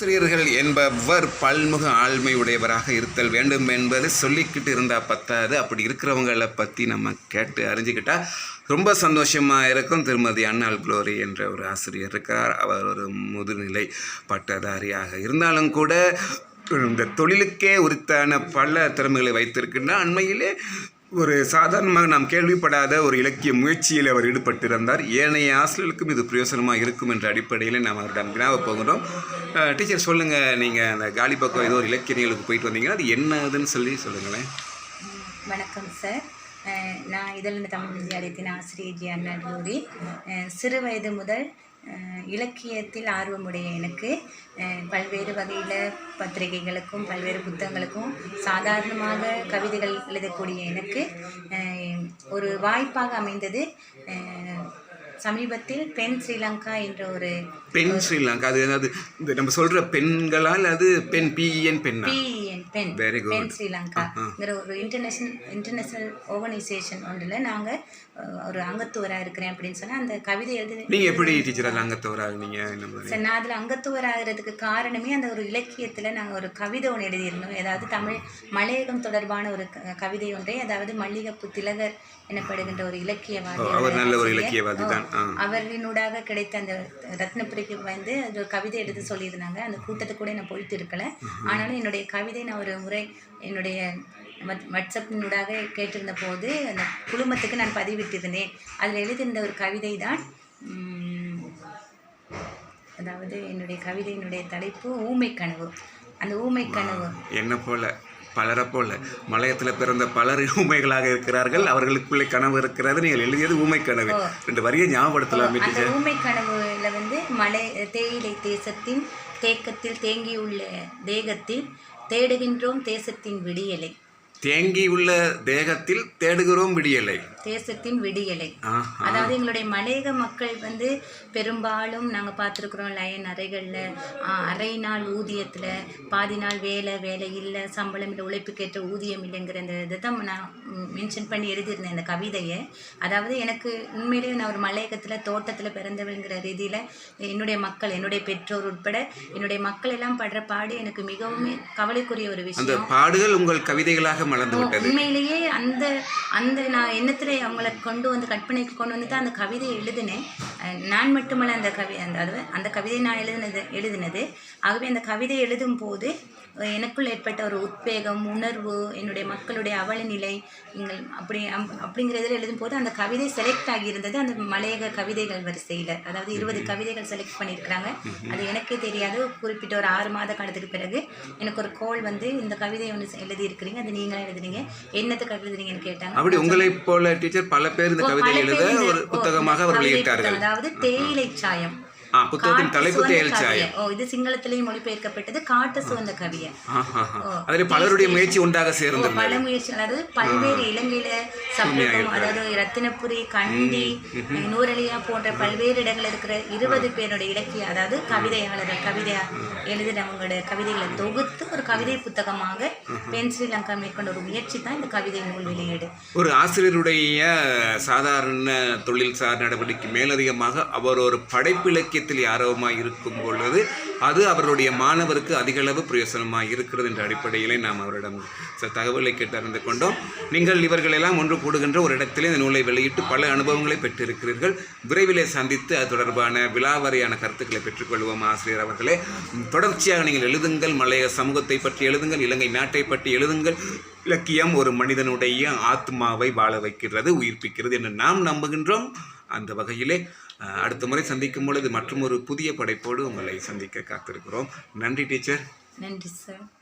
ஆசிரியர்கள் என்பவர் பல்முக ஆழ்மை உடையவராக இருத்தல் வேண்டும் என்பது சொல்லிக்கிட்டு இருந்தால் பத்தாது. அப்படி இருக்கிறவங்களை பற்றி நம்ம கேட்டு அறிஞ்சிக்கிட்டால் ரொம்ப சந்தோஷமாக இருக்கும். திருமதி அண்ணாள் குளோரி என்ற ஒரு ஆசிரியர் இருக்கிறார். அவர் ஒரு முதுநிலை பட்டதாரியாக இருந்தாலும் கூட இந்த தொழிலுக்கே உரித்தான பல திறமைகளை வைத்திருக்கின்றார். அண்மையிலே ஒரு சாதாரணமாக நாம் கேள்விப்படாத ஒரு இலக்கிய முயற்சியில் அவர் ஈடுபட்டிருந்தார். ஏனைய ஆசிரியர்களுக்கும் இது பிரயோசனமாக இருக்கும் என்ற அடிப்படையில் நாம் அவரிடம் வினாவை போகிறோம் டீச்சர் சொல்லுங்கள் நீங்கள் அந்த காலி பக்கம் ஏதோ ஒரு இலக்கிய நிகழ்வுக்கு போயிட்டு வந்தீங்கன்னா அது என்னதுன்னு சொல்லி சொல்லுங்களேன். வணக்கம் சார். நான் இதழின் தமிழ் வித்தியாலயத்தின் ஆசிரியர் ஜி. அண்ணா சிறு வயது முதல் இலக்கியத்தில் ஆர்வமுடைய எனக்கு பல்வேறு வகையில் பத்திரிகைகளுக்கும் பல்வேறு புத்தகங்களுக்கும் சாதாரணமாக கவிதைகள் எழுதக்கூடிய எனக்கு ஒரு வாய்ப்பாக அமைந்தது சமீபத்தில் பெண் ஸ்ரீலங்கா என்ற ஒரு பெண் ஸ்ரீலங்கா அது என்னது? நம்ம சொல்கிற பெண்களால் அது பெண் பிஎன் பெண்ணா? BN good. பெண் ஸ்ரீலங்காங்கிற ஒரு இன்டர்நேஷனல் இன்டர்நேஷனல் ஆர்கனைசேஷன் ஒன்றில் நாங்கள் ஒரு அங்கத்துவராக இருக்கிறேன் அப்படின்னு சொன்னால் அந்த கவிதை எழுது நீங்கள் எப்படி டீச்சர் அங்கத்தவராக சரி நான் அதில் அங்கத்துவர் ஆகிறதுக்கு காரணமே அந்த ஒரு இலக்கியத்தில் நாங்கள் ஒரு கவிதை ஒன்று எழுதியிருந்தோம். ஏதாவது தமிழ் மலையகம் தொடர்பான ஒரு கவிதை ஒன்றை அதாவது மல்லிகைப்பு திலகர் எனப்படுகின்ற ஒரு இலக்கியவாதி அவர் நல்ல ஒரு. இலக்கியவாதி தான். அவரினூடாக கிடைத்த அந்த ரத்னபுரிக்கு வந்து அது ஒரு கவிதை எழுத சொல்லியிருந்தாங்க. அந்த கூட்டத்துக்கு கூட நான் போயிட்டு இருக்கல. ஆனாலும் என்னுடைய கவிதை நான் ஒரு முறை என்னுடைய வாட்- வாட்ஸ்அப்பினூடாக கேட்டிருந்த போது அந்த குழுமத்துக்கு நான் பதிவிட்டிருந்தேன். அதில் எழுதியிருந்த ஒரு கவிதை தான் அதாவது என்னுடைய கவிதையினுடைய தலைப்பு ஊமை கனவு அந்த ஊமை கனவு என்ன போல? பலரை போல. மலையத்தில் பிறந்த பலர் ஊமைகளாக இருக்கிறார்கள். அவர்களுக்குள்ளே கனவு இருக்கிறது. நீங்கள் எழுதியது ஊமை கனவு ரெண்டு வரியை ஞாபகப்படுத்தலாம் ஊமை கனவுல வந்து மலை தேயிலை தேசத்தின் தேக்கத்தில் தேங்கியுள்ள தேகத்தில் தேடுகின்றோம் தேசத்தின் விடியலை. தேங்கியுள்ள தேகத்தில் தேடுகிறோம் விடியலை. தேசத்தின் விடியலை. அதாவது எங்களுடைய மலையக மக்கள் வந்து பெரும்பாலும் நாங்கள் பார்த்துருக்குறோம் லயன் அறைகளில் அரை நாள் ஊதியத்தில் பாதி நாள் வேலை வேலை இல்லை சம்பளம் இல்லை உழைப்புக்கேற்ற ஊதியம் இல்லைங்கிற இந்த இதை தான் நான் மென்ஷன் பண்ணி எழுதியிருந்தேன் இந்த கவிதையை. அதாவது எனக்கு உண்மையிலேயே நான் ஒரு மலையகத்தில் தோட்டத்தில் பிறந்தவங்கிற ரீதியில் என்னுடைய மக்கள் என்னுடைய பெற்றோர் உட்பட என்னுடைய மக்கள் எல்லாம் படுற பாடு எனக்கு மிகவும் கவலைக்குரிய ஒரு அந்த விஷயம். பாடுகள் உங்கள் கவிதைகளாக மலர்ந்து விட்டது. உண்மையிலேயே அந்த அந்த நான் எண்ணத்துல அவங்கள கொண்டு வந்து கற்பனைக்கு கொண்டு வந்து தான் அந்த கவிதையை எழுதினேன். நான் மட்டுமல்ல அந்த கவி அந்த அது அந்த கவிதை நான் எழுதினது எழுதினது. ஆகவே அந்த கவிதை எழுதும் போது எனக்குள் ஏற்பட்ட ஒரு உத்வேகம் உணர்வு என்னுடைய மக்களுடைய அவல நிலை எங்கள் அப்படி அம்- அப்படிங்கிற இதில் எழுதும் போது அந்த கவிதை செலக்ட் ஆகியிருந்தது. அந்த மலையக கவிதைகள் வரிசையில் அதாவது இருபது கவிதைகள் செலக்ட் பண்ணியிருக்கிறாங்க. அது எனக்கே தெரியாது. குறிப்பிட்ட ஒரு ஆறு மாத காலத்துக்கு பிறகு எனக்கு ஒரு கோல் வந்து இந்த கவிதை ஒன்று எழுதியிருக்கிறீங்க. அது நீங்களே எழுதுனீங்க? என்னத்துக்கு எழுதுனீங்கன்னு கேட்டாங்க? அப்படி உங்களைப் போல டீச்சர் பல பேர் இந்த கவிதை எழுத ஒரு புத்தகமாக அவர் வெளியிட்டார்கள் அதாவது தேயிலை சாயம். புத்தகத்தின் தலைப்பு. சாயம் ஓ இது சிங்களத்திலேயும் மொழிபெயர்க்கப்பட்டது காட்டு சுவந்த கவியை ஆஹா அதில் பலருடைய முயற்சி ஒன்றாக சேர்ந்தது பல முயற்சி அதாவது பல்வேறு இலங்கையில சப்ரகம் அதாவது ரத்தினபுரி கண்டி நூரலியா போன்ற பல்வேறு இடங்கள் இருக்கிற இருபது பேருடைய இலக்கிய அதாவது கவிதையாளர்கள் கவிதை எழுதினவங்களுடைய கவிதைகளை தொகுத்து ஒரு கவிதை புத்தகமாக பென் ஸ்ரீலங்கா மேற்கொண்ட ஒரு முயற்சி தான் இந்த கவிதை நூல் வெளியீடு ஒரு ஆசிரியருடைய சாதாரண தொழில் சார் நடவடிக்கை மேலதிகமாக அவர் ஒரு படைப்பு வாக்கியத்தில் ஆர்வமாக இருக்கும் பொழுது அது அவருடைய மாணவருக்கு அதிகளவு பிரயோசனமாக இருக்கிறது என்ற அடிப்படையிலே நாம் அவரிடம் சில தகவலை கேட்டறிந்து கொண்டோம். நீங்கள் இவர்களெல்லாம் ஒன்று கூடுகின்ற ஒரு இடத்திலே இந்த நூலை வெளியிட்டு பல அனுபவங்களை பெற்றிருக்கிறீர்கள். விரைவிலே சந்தித்து அது தொடர்பான விலாவரியான கருத்துக்களை பெற்றுக்கொள்வோம் ஆசிரியர் அவர்களே. தொடர்ச்சியாக நீங்கள் எழுதுங்கள் மலைய சமூகத்தை பற்றி எழுதுங்கள் இலங்கை நாட்டை பற்றி எழுதுங்கள். இலக்கியம் ஒரு மனிதனுடைய ஆத்மாவை வாழ வைக்கிறது உயிர்ப்பிக்கிறது என்று நாம் நம்புகின்றோம். அந்த வகையிலே அடுத்த முறை சந்திக்கும் பொழுது மற்றும் ஒரு புதிய படைப்போடு உங்களை சந்திக்க காத்திருக்கிறோம். நன்றி டீச்சர். நன்றி சார்.